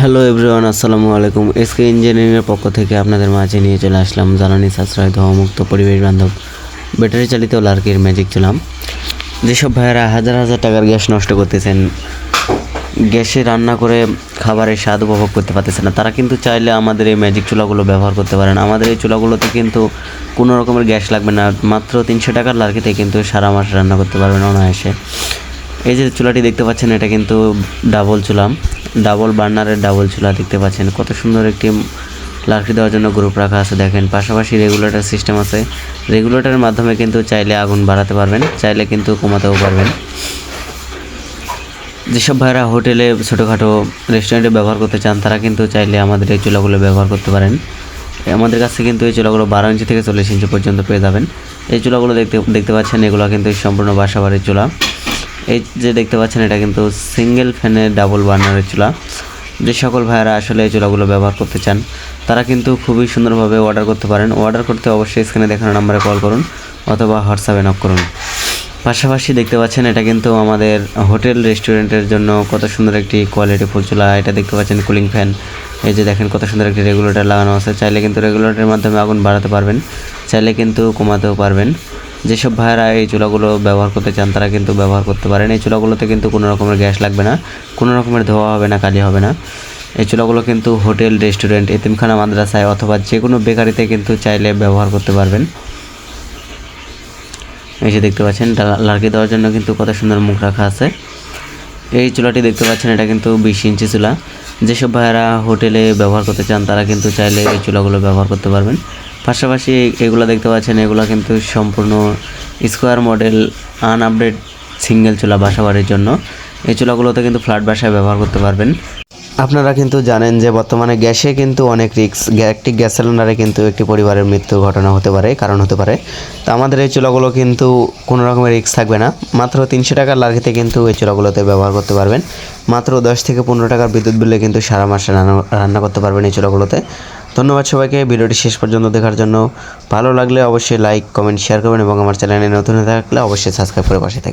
Hello everyone আসসালামু আলাইকুম SK ইঞ্জিনিয়ারিংয়ের পক্ষ থেকে আপনাদের মাঝে নিয়ে চলে আসলাম জ্বালানি সাশ্রয় ধোয়ামুক্ত পরিবেশ বান্ধব ব্যাটারি চালিত লার্কির ম্যাজিক চুলাম। যেসব ভাইয়েরা হাজার হাজার টাকার গ্যাস নষ্ট করতেছেন, গ্যাসে রান্না করে খাবারের স্বাদ উপভোগ করতে পারতেছে না, তারা কিন্তু চাইলে আমাদের এই ম্যাজিক চুলাগুলো ব্যবহার করতে পারেন। আমাদের এই চুলাগুলোতে কিন্তু কোনো রকমের গ্যাস লাগবে না, মাত্র তিনশো টাকার লার্কিতে কিন্তু সারা মাস রান্না করতে পারবেন অনায়াসে। এই যে চুলাটি দেখতে পাচ্ছেন, এটা কিন্তু ডাবল চুলা ডাবল বার্নারের ডাবল চুলা দেখতে পাচ্ছেন। কত সুন্দর একটি লাকড়ি দেওয়ার জন্য গ্রুপ রাখা আছে, দেখেন। পাশাপাশি রেগুলেটর সিস্টেম আছে। রেগুলেটরের মাধ্যমে কিন্তু চাইলে আগুন বাড়াতে পারবেন, চাইলে কিন্তু কমাতেও পারবেন। যেসব ভাইরা হোটেলে ছোটোখাটো রেস্টুরেন্টে ব্যবহার করতে চান, তারা কিন্তু চাইলে আমাদের এই চুলাগুলো ব্যবহার করতে পারেন। আমাদের কাছে কিন্তু এই চুলাগুলো বারো ইঞ্চি থেকে চল্লিশ ইঞ্চি পর্যন্ত পেয়ে যাবেন। এই চুলাগুলো দেখতে দেখতে পাচ্ছেন, এগুলো কিন্তু সম্পূর্ণ বাসাবাড়ির চুলা। এই যে দেখতে পাচ্ছেন, এটা কিন্তু সিঙ্গেল ফ্যানের ডাবল বার্নারের চুলা। যে সকল ভাইয়েরা আসলে এই চুলাগুলো ব্যবহার করতে চান, তারা কিন্তু খুবই সুন্দরভাবে অর্ডার করতে পারেন। অর্ডার করতে অবশ্যই স্ক্রিনে দেখানো নাম্বারে কল করুন অথবা হোয়াটসঅ্যাপে নক করুন। পাশাপাশি দেখতে পাচ্ছেন, এটা কিন্তু আমাদের হোটেল রেস্টুরেন্টের জন্য কত সুন্দর একটি কোয়ালিটি ফুল চুলা। এটা দেখতে পাচ্ছেন কুলিং ফ্যান এই যে দেখেন কত সুন্দর একটি রেগুলেটর লাগানো আছে। চাইলে কিন্তু রেগুলেটরের মাধ্যমে আগুন বাড়াতে পারবেন, চাইলে কিন্তু কমাতেও পারবেন। যেসব ভাইয়েরা এই চুলাগুলো ব্যবহার করতে চান, তারা কিন্তু ব্যবহার করতে পারেন। এই চুলাগুলোতে কিন্তু কোনো রকমের গ্যাস লাগবে না, কোনো রকমের ধোয়া হবে না, কালি হবে না। এই চুলাগুলো কিন্তু হোটেল, রেস্টুরেন্ট, এতিমখানা, মাদ্রাসায় অথবা যে কোনো বেকারিতে কিন্তু চাইলে ব্যবহার করতে পারবেন। এই যে দেখতে পাচ্ছেন লার্কি দেওয়ার জন্য কিন্তু কত সুন্দর মুখ রাখা আছে। এই চুলাটি দেখতে পাচ্ছেন, এটা কিন্তু বিশ ইঞ্চি চুলা। যেসব ভাইয়েরা হোটেলে ব্যবহার করতে চান, তারা কিন্তু চাইলে এই চুলাগুলো ব্যবহার করতে পারবেন। পাশাপাশি এগুলো দেখতে পাচ্ছেন, এগুলো কিন্তু সম্পূর্ণ স্কোয়ার মডেল আনআপডেট সিঙ্গেল চুলা বাসাবাড়ির জন্য। এই চুলাগুলোতে কিন্তু ফ্ল্যাট বাসায় ব্যবহার করতে পারবেন। আপনারা কিন্তু জানেন যে বর্তমানে গ্যাসে কিন্তু অনেক রিক্স একটি গ্যাস সিলিন্ডারে কিন্তু একটি পরিবারের মৃত্যুর ঘটনা হতে পারে, কারণ হতে পারে। তো আমাদের এই চুলাগুলো কিন্তু কোনো রকমের রিক্স থাকবে না। মাত্র তিনশো টাকার লার্কিতে কিন্তু এই চুলাগুলোতে ব্যবহার করতে পারবেন। মাত্র দশ থেকে পনেরো টাকার বিদ্যুৎ বিলে কিন্তু সারা মাসে রান্না রান্না করতে পারবেন এই চুলাগুলোতে। ধন্যবাদ সবাইকে, ভিডিওটি শেষ পর্যন্ত দেখার জন্য। ভালো লাগলে অবশ্যই লাইক কমেন্ট শেয়ার করবেন এবং আমার চ্যানেলে নতুন হয়ে থাকলে অবশ্যই সাবস্ক্রাইব করে পাশে থাকবেন।